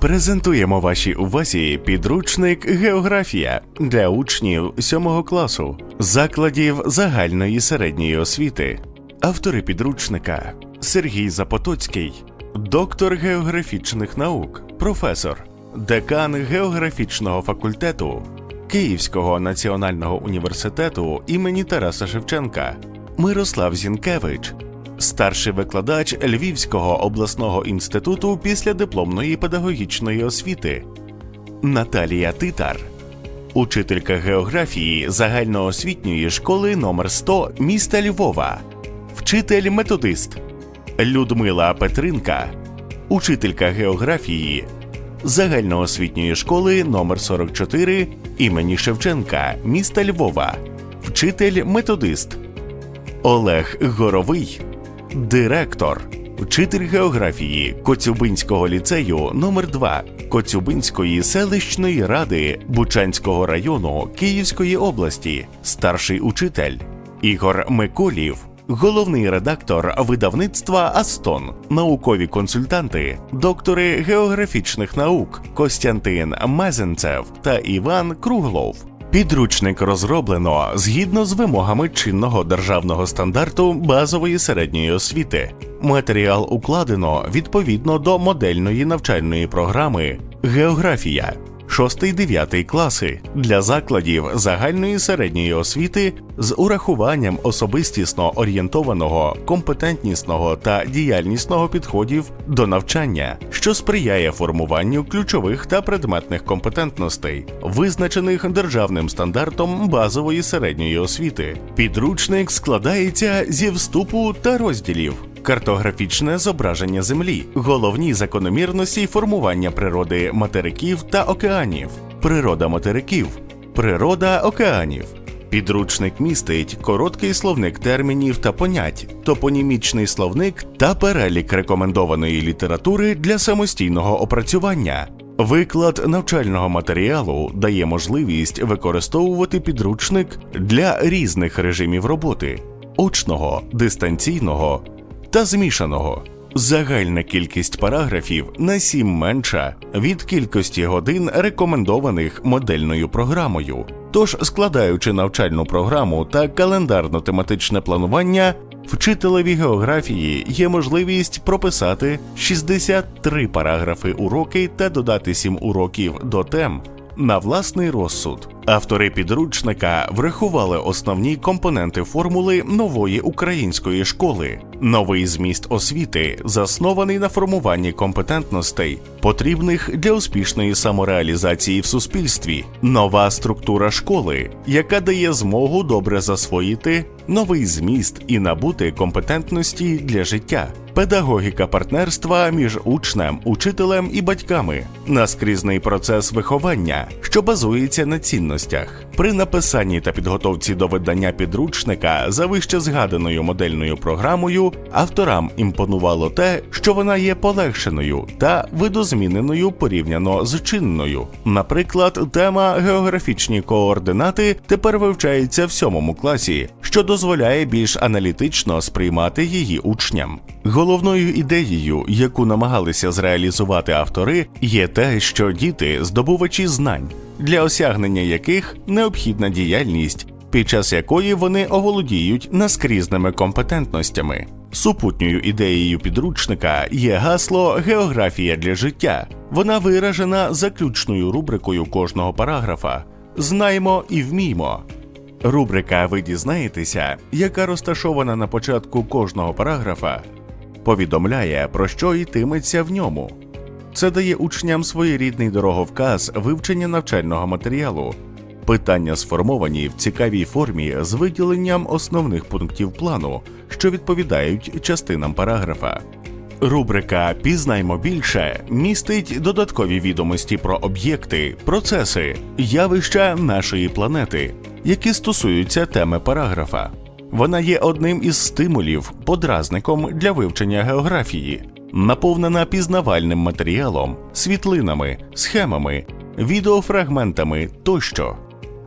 Презентуємо вашій увазі підручник Географія для учнів 7 класу закладів загальної середньої освіти. Автори підручника Сергій Запотоцький, доктор географічних наук, професор, декан географічного факультету Київського національного університету імені Тараса Шевченка, Мирослав Зінкевич, старший викладач Львівського обласного інституту післядипломної педагогічної освіти, Наталія Титар, учителька географії загальноосвітньої школи номер 100 міста Львова, вчитель методист Людмила Петринка, учителька географії загальноосвітньої школи номер 44 імені Шевченка міста Львова, вчитель методист Олег Горовий, директор, вчитель географії Коцюбинського ліцею номер 2 Коцюбинської селищної ради Бучанського району Київської області, старший учитель. Ігор Миколів, головний редактор видавництва Астон, наукові консультанти, доктори географічних наук Костянтин Мезенцев та Іван Круглов. Підручник розроблено згідно з вимогами чинного державного стандарту базової середньої освіти. Матеріал укладено відповідно до модельної навчальної програми Географія 6-9 класи для закладів загальної середньої освіти з урахуванням особистісно орієнтованого, компетентнісного та діяльнісного підходів до навчання, що сприяє формуванню ключових та предметних компетентностей, визначених державним стандартом базової середньої освіти. Підручник складається зі вступу та розділів. Картографічне зображення Землі, головні закономірності формування природи материків та океанів, природа материків, природа океанів. Підручник містить короткий словник термінів та понять, топонімічний словник та перелік рекомендованої літератури для самостійного опрацювання. Виклад навчального матеріалу дає можливість використовувати підручник для різних режимів роботи очного, дистанційного та змішаного. Загальна кількість параграфів на 7 менша від кількості годин, рекомендованих модельною програмою. Тож, складаючи навчальну програму та календарно-тематичне планування, вчителеві географії є можливість прописати 63 параграфи уроки та додати 7 уроків до тем на власний розсуд. Автори підручника врахували основні компоненти формули нової української школи, новий зміст освіти, заснований на формуванні компетентностей, потрібних для успішної самореалізації в суспільстві, нова структура школи, яка дає змогу добре засвоїти новий зміст і набути компетентності для життя. Педагогіка партнерства між учнем, учителем і батьками, наскрізний процес виховання, що базується на цінностях. При написанні та підготовці до видання підручника за вище згаданою модельною програмою авторам імпонувало те, що вона є полегшеною та видозміненою порівняно з чинною. Наприклад, тема географічні координати тепер вивчається в сьомому класі, що дозволяє більш аналітично сприймати її учням. Головною ідеєю, яку намагалися зреалізувати автори, є те, що діти здобувачі знань, для осягнення яких необхідна діяльність, під час якої вони оволодіють наскрізними компетентностями. Супутньою ідеєю підручника є гасло Географія для життя. Вона виражена заключною рубрикою кожного параграфа. Знаємо і вміймо. Рубрика Ви дізнаєтеся, яка розташована на початку кожного параграфа, повідомляє, про що йтиметься в ньому. Це дає учням своєрідний дороговказ вивчення навчального матеріалу. Питання сформовані в цікавій формі з виділенням основних пунктів плану, що відповідають частинам параграфа. Рубрика Пізнаймо більше містить додаткові відомості про об'єкти, процеси, явища нашої планети, які стосуються теми параграфа. Вона є одним із стимулів, подразником для вивчення географії, наповнена пізнавальним матеріалом, світлинами, схемами, відеофрагментами тощо.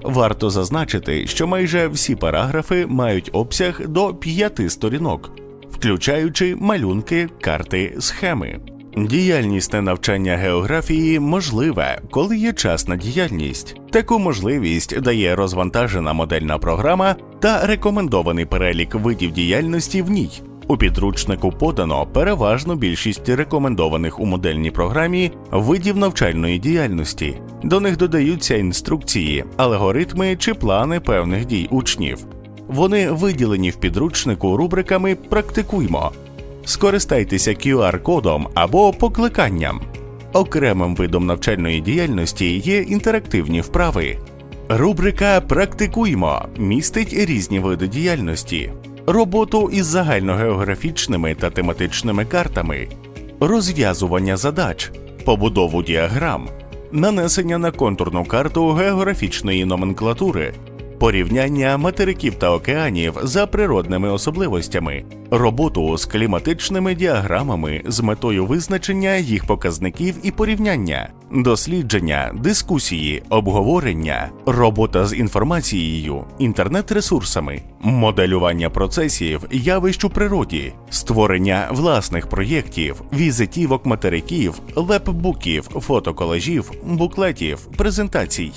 Варто зазначити, що майже всі параграфи мають обсяг до п'яти сторінок, включаючи малюнки, карти, схеми. Діяльнісне навчання географії можливе, коли є час на діяльність. Таку можливість дає розвантажена модельна програма та рекомендований перелік видів діяльності в ній. У підручнику подано переважно більшість рекомендованих у модельній програмі видів навчальної діяльності. До них додаються інструкції, алгоритми чи плани певних дій учнів. Вони виділені в підручнику рубриками Практикуймо. Скористайтеся QR-кодом або покликанням. Окремим видом навчальної діяльності є інтерактивні вправи. Рубрика Практикуймо містить різні види діяльності, роботу із загальногеографічними та тематичними картами, розв'язування задач, побудову діаграм, нанесення на контурну карту географічної номенклатури, порівняння материків та океанів за природними особливостями, роботу з кліматичними діаграмами з метою визначення їх показників і порівняння, дослідження, дискусії, обговорення, робота з інформацією, інтернет-ресурсами, моделювання процесів, явищ у природі, створення власних проєктів, візитівок материків, лепбуків, фотоколажів, буклетів, презентацій.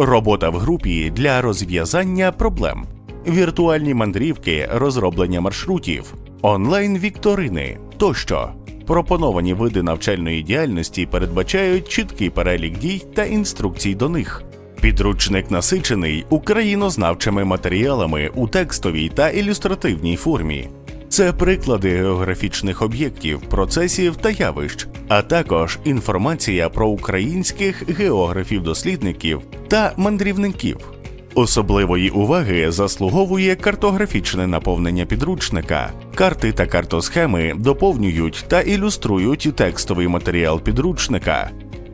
Робота в групі для розв'язання проблем, віртуальні мандрівки, розроблення маршрутів, онлайн-вікторини тощо. Пропоновані види навчальної діяльності передбачають чіткий перелік дій та інструкцій до них. Підручник насичений українознавчими матеріалами у текстовій та ілюстративній формі. Це приклади географічних об'єктів, процесів та явищ, а також інформація про українських географів-дослідників та мандрівників. Особливої уваги заслуговує картографічне наповнення підручника. Карти та картосхеми доповнюють та ілюструють текстовий матеріал підручника.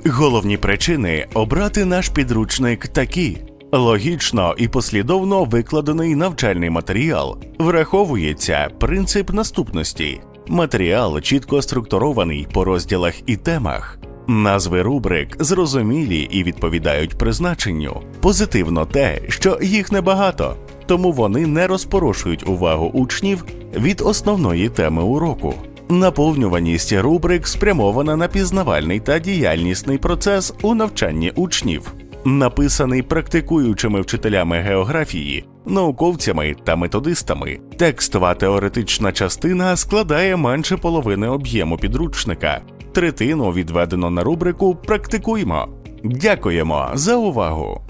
Головні причини обрати наш підручник такі. Логічно і послідовно викладений навчальний матеріал враховується принцип наступності. Матеріал чітко структурований по розділах і темах. Назви рубрик зрозумілі і відповідають призначенню. Позитивно те, що їх небагато, тому вони не розпорошують увагу учнів від основної теми уроку. Наповнюваність рубрик спрямована на пізнавальний та діяльнісний процес у навчанні учнів, написаний практикуючими вчителями географії, науковцями та методистами. Текстова теоретична частина складає менше половини об'єму підручника. Третину відведено на рубрику Практикуймо. Дякуємо за увагу!